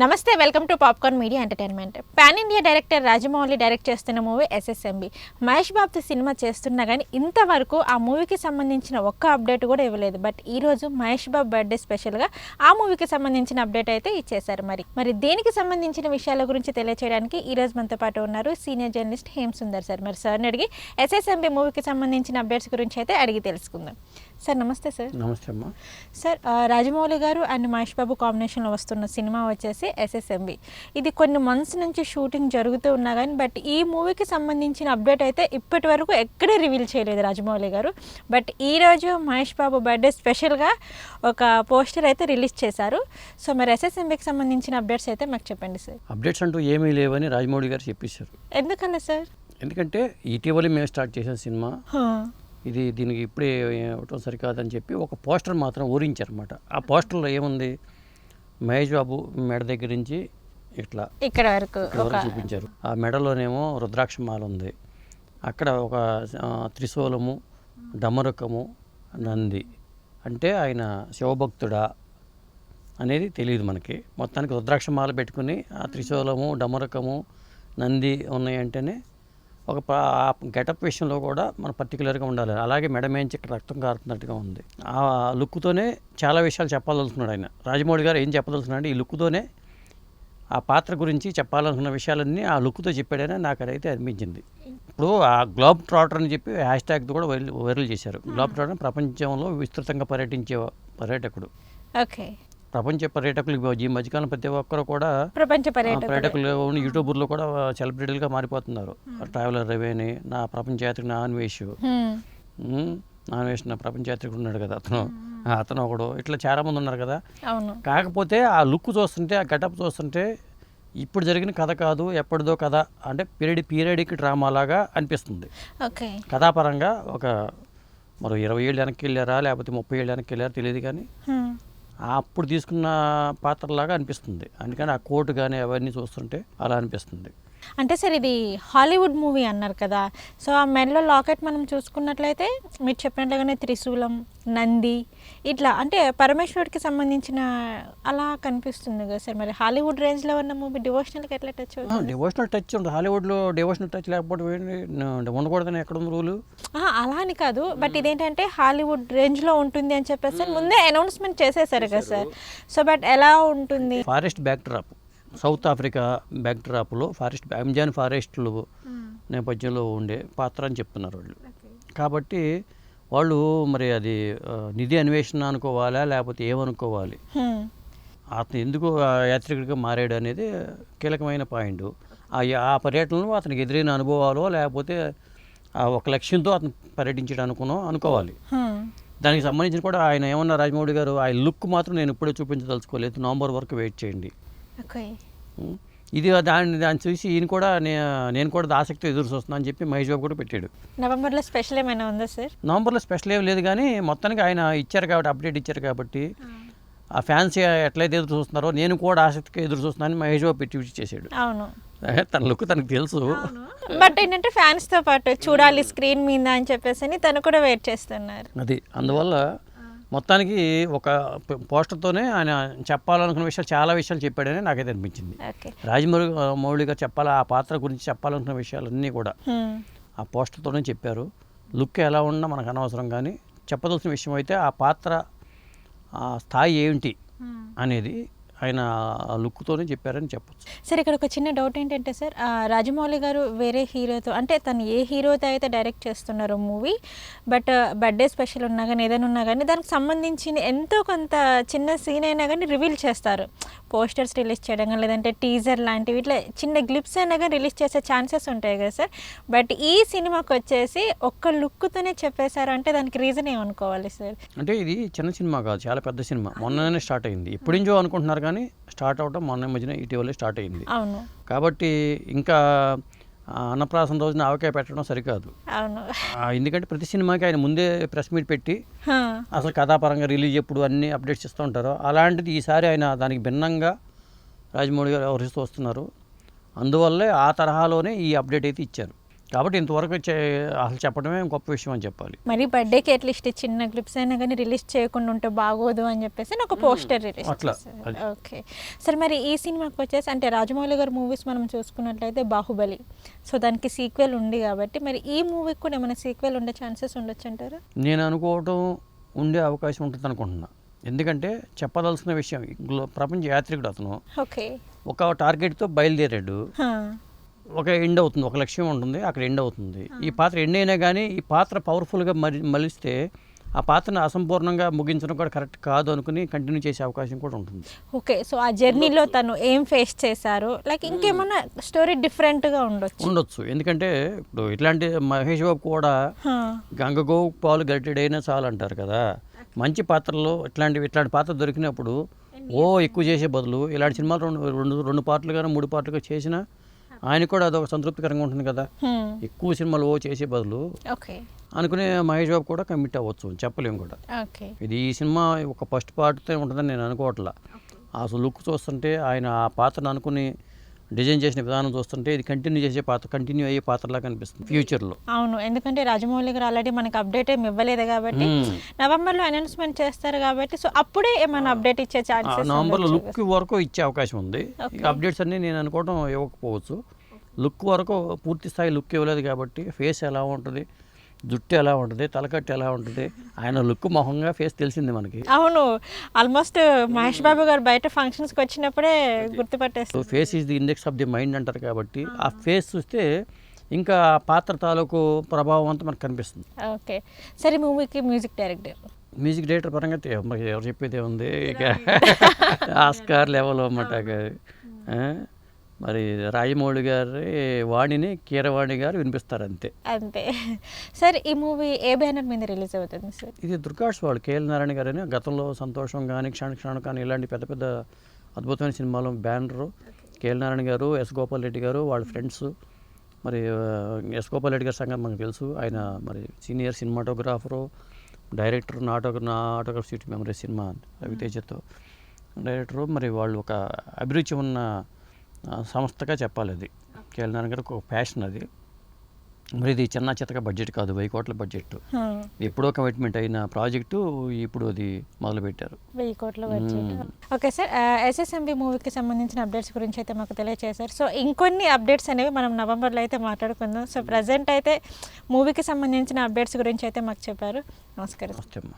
నమస్తే welcome to popcorn media entertainment. Pan India director Rajamouli direct చేస్తున్న movie SSMB Mahesh బాబుతో సినిమా చేస్తున్నా కానీ ఇంతవరకు ఆ మూవీకి సంబంధించిన ఒక్క అప్డేట్ కూడా ఇవ్వలేదు. బట్ ఈరోజు మహేష్ బాబు బర్త్డే స్పెషల్గా ఆ మూవీకి సంబంధించిన అప్డేట్ అయితే ఇచ్చేశారు మరి. మరి దేనికి సంబంధించిన విషయాల గురించి తెలియచేయడానికి ఈ రోజు మనతో పాటు ఉన్నారు senior journalist Hem Sundar sir. మరి సార్ని అడిగి ఎస్ఎస్ఎంబి మూవీకి సంబంధించిన అప్డేట్స్ గురించి అయితే అడిగి తెలుసుకుందాం. సార్ నమస్తే సార్. నమస్తే అమ్మా. సార్ రాజమౌళి గారు అండ్ మహేష్ బాబు కాంబినేషన్లో వస్తున్న సినిమా వచ్చేసి ఎస్ఎస్ఎంబి ఇది కొన్ని మంత్స్ నుంచి షూటింగ్ జరుగుతూ ఉన్నా కానీ బట్ ఈ మూవీకి సంబంధించిన అప్డేట్ అయితే ఇప్పటి వరకు ఎక్కడే రివీల్ చేయలేదు రాజమౌళి గారు. బట్ ఈ రోజు మహేష్ బాబు బర్త్డే స్పెషల్గా ఒక పోస్టర్ అయితే రిలీజ్ చేశారు. సో మరి ఎస్ఎస్ఎంబికి సంబంధించిన అప్డేట్స్ అయితే మాకు చెప్పండి సార్. అప్డేట్స్ అంటూ ఏమీ లేవని రాజమౌళి గారు చెప్పేశారు. ఎందుకలా సార్? ఎందుకంటే ఇటీవలే మేము స్టార్ట్ చేసిన సినిమా. ఇది దీనికి ఇప్పుడే ఇవ్వటం సరికాదని చెప్పి ఒక పోస్టర్ మాత్రం ఊరించారన్నమాట. ఆ పోస్టర్లో ఏముంది? మహేష్ బాబు మెడ దగ్గర నుంచి ఇట్లా ఇక్కడ వరకు చూపించారు. ఆ మెడలోనేమో రుద్రాక్ష మాల ఉంది అక్కడ ఒక త్రిశూలము డమరుకము నంది. అంటే ఆయన శివభక్తుడా అనేది తెలియదు మనకి. మొత్తానికి రుద్రాక్ష మాల పెట్టుకుని ఆ త్రిశూలము డమరకము నంది ఉన్నాయంటేనే ఒక గెటప్ విషయంలో కూడా మనం పర్టికులర్గా ఉండాలి. అలాగే మెడమేంచి ఇక్కడ రక్తం కారుతున్నట్టుగా ఉంది. ఆ లుక్తోనే చాలా విషయాలు చెప్పదలుచుకున్నాడు ఆయన. రాజమౌళి గారు ఏం చెప్పదలుచున్నాడు ఈ లుక్తోనే ఆ పాత్ర గురించి చెప్పాలనుకున్న విషయాలన్నీ ఆ లుక్తో చెప్పాడని నాకు అదైతే అనిపించింది. ఇప్పుడు ఆ గ్లోబ్ ట్రాటర్ అని చెప్పి హ్యాష్ ట్యాగ్ కూడా వైరల్ వైరల్ చేశారు. గ్లోబ్ ట్రాటర్ ప్రపంచంలో విస్తృతంగా పర్యటించే పర్యాటకుడు. ఓకే. ప్రపంచ పర్యాటకులు ఈ మధ్యకాలం ప్రతి ఒక్కరు కూడా ప్రపంచ పర్యాటకులు. యూట్యూబర్లో కూడా సెలబ్రిటీలుగా మారిపోతున్నారు. ట్రావెలర్ రవి అని నా ప్రపంచ యాత్రిక నా అన్వేష్. ఉమ్, నా ప్రపంచ యాత్రికుడు ఉన్నాడు కదా అతను. అతను ఒకడు. ఇట్లా చాలా మంది ఉన్నారు కదా. కాకపోతే ఆ లుక్ చూస్తుంటే ఆ గెటప్ చూస్తుంటే ఇప్పుడు జరిగిన కథ కాదు ఎప్పటిదో కథ అంటే పీరియడ్ పీరియడిక్ డ్రామా లాగా అనిపిస్తుంది. కథాపరంగా ఒక మరో ఇరవై ఏళ్ళు వెనక్కి వెళ్ళారా లేకపోతే ముప్పై ఏళ్ళు వెనక్కి వెళ్ళారా తెలియదు కానీ అప్పుడు తీసుకున్న పాత్రలాగా అనిపిస్తుంది. అందుకని ఆ కోట్ కానీ అవన్నీ చూస్తుంటే అలా అనిపిస్తుంది. అంటే సార్ ఇది హాలీవుడ్ మూవీ అన్నారు కదా. సో ఆ మెడలో లాకెట్ మనం చూసుకున్నట్లయితే మీరు చెప్పినట్లుగానే త్రిశూలం నంది ఇట్లా అంటే పరమేశ్వరుడికి సంబంధించిన అలా కనిపిస్తుంది కదా సార్. మరి హాలీవుడ్ రేంజ్లో ఉన్న మూవీ డివోషనల్కి ఎట్లా టచ్ డివోషనల్ టచ్ ఉంటుంది హాలీవుడ్లో డివోషనల్ టచ్ లేకపోతే ఉండకూడదని ఎక్కడ ఉంది రూలు అలా అని కాదు. బట్ ఇదేంటంటే హాలీవుడ్ రేంజ్లో ఉంటుంది అని చెప్పేసి ముందే అనౌన్స్మెంట్ చేసేసారు కదా సార్. సో బట్ ఎలా ఉంటుంది? ఫారెస్ట్ బ్యాక్డ్రాప్ సౌత్ ఆఫ్రికా బ్యాక్డ్రాప్లో ఫారెస్ట్ అమెజాన్ ఫారెస్ట్లు నేపథ్యంలో ఉండే పాత్ర అని చెప్తున్నారు వాళ్ళు. కాబట్టి వాళ్ళు మరి అది నిధి అన్వేషణ అనుకోవాలా లేకపోతే ఏమనుకోవాలి. అతను ఎందుకు యాత్రికుడిగా మారాడు అనేది కీలకమైన పాయింట్. ఆ ఆ పర్యటనలో అతనికి ఎదురైన అనుభవాలు లేకపోతే ఆ ఒక లక్ష్యంతో అతను పర్యటించడానికునో అనుకోవాలి. హ్మ్. దానికి సంబంధించిన కూడా ఆయన ఏమన్నా రాజమౌళి గారు ఆ లుక్ మాత్రం నేను ఇప్పుడే చూపించదలుచుకోలేదు. నవంబర్ వరకు వెయిట్ చేయండి. ఇది దాన్ని దాన్ని చూసి ఈయన కూడా నేను కూడా ఆసక్తి ఎదురు చూస్తున్నా అని చెప్పి మహేష్ బాబు కూడా పెట్టాడు. నవంబర్లో స్పెషల్ ఏమైనా ఉందా సార్? నవంబర్లో స్పెషల్ ఏం లేదు కానీ మొత్తానికి ఆయన ఇచ్చారు కాబట్టి అప్డేట్ ఇచ్చారు కాబట్టి ఆ. ఫ్యాన్స్ ఎట్లయితే ఎదురు చూస్తున్నారో నేను కూడా ఆసక్తిగా ఎదురు చూస్తున్నానని మహేష్ బాబు పెట్టి చేశాడు. అవును. తన లుక్ తనకు తెలుసు. బట్ ఏంటంటే ఫ్యాన్స్తో పాటు చూడాలి స్క్రీన్ మీద అని చెప్పేసి అని తను కూడా వెయిట్ చేస్తున్నారు. అది అందువల్ల మొత్తానికి ఒక పోస్టర్తోనే ఆయన చెప్పాలనుకున్న విషయాలు చాలా విషయాలు చెప్పాడని నాకైతే అనిపించింది. రాజమౌళి మౌళి గారు చెప్పాలా ఆ పాత్ర గురించి చెప్పాలనుకున్న విషయాలన్నీ కూడా. ఆ పోస్టర్తోనే చెప్పారు. లుక్ ఎలా ఉన్నా మనకు అనవసరం కానీ చెప్పదలసిన విషయం అయితే ఆ పాత్ర స్థాయి ఏమిటి అనేది ఆయన లుక్తోనే చెప్పారని చెప్పొచ్చు. సార్ ఇక్కడ ఒక చిన్న డౌట్ ఏంటంటే సార్ రాజమౌళి గారు వేరే హీరోతో అంటే తను ఏ హీరోతో అయితే డైరెక్ట్ చేస్తున్నారో మూవీ బట్ బర్త్డే స్పెషల్ ఉన్నా కానీ ఏదైనా ఉన్నా కానీ దానికి సంబంధించిన ఎంతో కొంత చిన్న సీన్ అయినా కానీ రివీల్ చేస్తారు. పోస్టర్స్ రిలీజ్ చేయడం కానీ లేదంటే టీజర్ లాంటివి ఇట్లా చిన్న గ్లిప్స్ అయినా కానీ రిలీజ్ చేసే ఛాన్సెస్ ఉంటాయి కదా సార్. బట్ ఈ సినిమాకి వచ్చేసి ఒక్క లుక్తోనే చెప్పేశారు అంటే దానికి రీజన్ ఏమనుకోవాలి సార్? అంటే ఇది చిన్న సినిమా కాదు చాలా పెద్ద సినిమా. మొన్ననే స్టార్ట్ అయింది. ఎప్పుడించో అనుకుంటున్నారు కానీ స్టార్ట్ అవడం మొన్న మధ్యన ఇటీవలే స్టార్ట్ అయింది అవును. కాబట్టి ఇంకా ఆ అన్నప్రాసన రోజున ఆవకాయ పెట్టడం సరికాదు. ఎందుకంటే ప్రతి సినిమాకి ఆయన ముందే ప్రెస్ మీట్ పెట్టి. అసలు కథాపరంగా రిలీజ్ ఎప్పుడు అన్ని అప్డేట్స్ ఇస్తూ ఉంటారు అలాంటిది ఈసారి ఆయన దానికి భిన్నంగా రాజమౌళి గారు వ్యవహరిస్తూ వస్తున్నారు. అందువల్లే ఆ తరహాలోనే ఈ అప్డేట్ అయితే ఇచ్చారు. కాబట్టి ఇంతవరకు అసలు చెప్పడమే గొప్ప విషయం అని చెప్పాలి. మరి బర్త్డేకి అట్లీస్ట్ చిన్న క్లిప్స్ అయినా కానీ రిలీజ్ చేయకుండా ఉంటే బాగోదు అని చెప్పేసి ఒక పోస్టర్ రిలీజ్. ఓకే సరే మరి ఈ సినిమాకి వచ్చేసి అంటే రాజమౌళి గారి మూవీస్ మనం చూసుకున్నట్లయితే బాహుబలి. సో దానికి సీక్వెల్ ఉంది కాబట్టి మరి ఈ మూవీకి కూడా ఏమైనా సీక్వెల్ ఉండే ఛాన్సెస్ ఉండొచ్చు అంటారా? నేను అనుకోవటం ఉండే అవకాశం ఉంటుంది అనుకుంటున్నా. ఎందుకంటే చెప్పదలసిన విషయం ప్రపంచ యాత్రికుడు అతను. ఓకే ఒక టార్గెట్తో బయలుదేరాడు. ఒక ఎండ్ అవుతుంది ఒక లక్ష్యం ఉంటుంది అక్కడ ఎండ్ అవుతుంది. ఈ పాత్ర ఎండ్ అయినా కానీ ఈ పాత్ర పవర్ఫుల్గా మరి మలిస్తే ఆ పాత్రను అసంపూర్ణంగా ముగించడం కూడా కరెక్ట్ కాదు అనుకుని కంటిన్యూ చేసే అవకాశం కూడా ఉంటుంది. ఓకే సో ఆ జర్నీలో తను ఏం ఫేస్ చేశారు లైక్ ఇంకేమన్నా స్టోరీ డిఫరెంట్గా ఉండొచ్చు. ఉండొచ్చు. ఎందుకంటే ఇప్పుడు ఇట్లాంటి మహేష్ బాబు కూడా. గంగగో పాలు గరిటెడైనా చాలు అంటారు కదా. మంచి పాత్రలో ఇట్లాంటి ఇట్లాంటి పాత్ర దొరికినప్పుడు ఓ ఎక్కువ చేసే బదులు ఇలాంటి సినిమాలు రెండు రెండు రెండు పార్ట్లు కానీ మూడు పార్ట్లుగా చేసినా ఆయన కూడా అదొక సంతృప్తికరంగా ఉంటుంది కదా. ఎక్కువ సినిమాలు ఓ చేసే బదులు అనుకునే మహేష్ బాబు కూడా కమిట్ అవ్వచ్చు చెప్పలేము కూడా. ఇది ఈ సినిమా ఒక ఫస్ట్ పార్ట్తో ఉంటుందని నేను అనుకోవట్లా. అసలు లుక్ చూస్తుంటే ఆయన ఆ పాత్రను అనుకుని డిజైన్ చేసిన విధానం చూస్తుంటే ఇది కంటిన్యూ చేసే పాత్ర కంటిన్యూ అయ్యే పాత్రలా కనిపిస్తుంది ఫ్యూచర్లో. అవును. ఎందుకంటే రాజమౌళి గారు ఆల్రెడీ మనకి అప్డేట్ ఏమి ఇవ్వలేదు కాబట్టి నవంబర్లో అనౌన్స్మెంట్ చేస్తారు కాబట్టి సో అప్పుడే ఏమైనా అప్డేట్ ఇచ్చే ఛాన్సెస్ నవంబర్లో లుక్ వరకు ఇచ్చే అవకాశం ఉంది. అప్డేట్స్ అన్నీ నేను అనుకోవడం ఇవ్వకపోవచ్చు. లుక్ వరకు పూర్తి స్థాయి లుక్ ఇవ్వలేదు కాబట్టి ఫేస్ ఎలా ఉంటుంది? జుట్టు ఎలా ఉంటుంది తలకట్టు ఎలా ఉంటుంది ఆయన లుక్ మొహంగా ఫేస్ తెలిసింది మనకి. అవును ఆల్మోస్ట్ మహేష్ బాబు గారు బయట ఫంక్షన్స్కి వచ్చినప్పుడే గుర్తుపట్టేస్తారు face is the index of the mind అంటారు కాబట్టి ఆ ఫేస్ చూస్తే ఇంకా పాత్ర తాలూకు ప్రభావం అంతా మనకు కనిపిస్తుంది. ఓకే. సరే మూవీకి మ్యూజిక్ డైరెక్టర్. మ్యూజిక్ డైరెక్టర్ పరంగా ఎవరు చెప్పేది ఉంది ఇక ఆస్కార్ లెవెల్ అన్నమాట? మరి రాజమౌళి గారి వాణిని కీరవాణి గారు వినిపిస్తారు అంతే. అంతే సార్ ఈ మూవీ ఏ బ్యానర్ మీద రిలీజ్ అవుతుంది సార్? ఇది దుర్గాష్ వాళ్ళు కేఎల్ నారాయణ గారు గతంలో సంతోషం కానీ క్షణ క్షణ కానీ ఇలాంటి పెద్ద పెద్ద అద్భుతమైన సినిమాలు బ్యానరు కేఎల్ నారాయణ గారు ఎస్ గోపాల్ రెడ్డి గారు వాళ్ళ ఫ్రెండ్స్ మరి ఎస్ గోపాల్ రెడ్డి గారి సంగతి మనకు తెలుసు. ఆయన మరి సీనియర్ సినిమాటోగ్రాఫరు డైరెక్టర్ నాటో నా ఆటోగ్రాఫ్ సీట్ మెమరీ సినిమా రవితేజతో. డైరెక్టరు మరి వాళ్ళు ఒక అభిరుచి ఉన్న సంస్థగా చెప్పాలి అది. కేఎల్ గారికి ఒక ప్యాషన్ అది. మరి ఇది చిన్న చిత్తగా బడ్జెట్ కాదు వెయ్యి కోట్ల బడ్జెట్ ఎప్పుడో కమిట్మెంట్ అయిన ప్రాజెక్టు ఇప్పుడు అది మొదలుపెట్టారు. వెయ్యి కోట్ల బడ్జెట్ ఓకే సార్ ఎస్ఎస్ఎంబి మూవీకి సంబంధించిన అప్డేట్స్ గురించి అయితే మాకు తెలియజేశారు సో ఇంకొన్ని అప్డేట్స్ అనేవి మనం నవంబర్లో అయితే మాట్లాడుకుందాం. సో ప్రజెంట్ అయితే మూవీకి సంబంధించిన అప్డేట్స్ గురించి అయితే మాకు చెప్పారు. నమస్కారం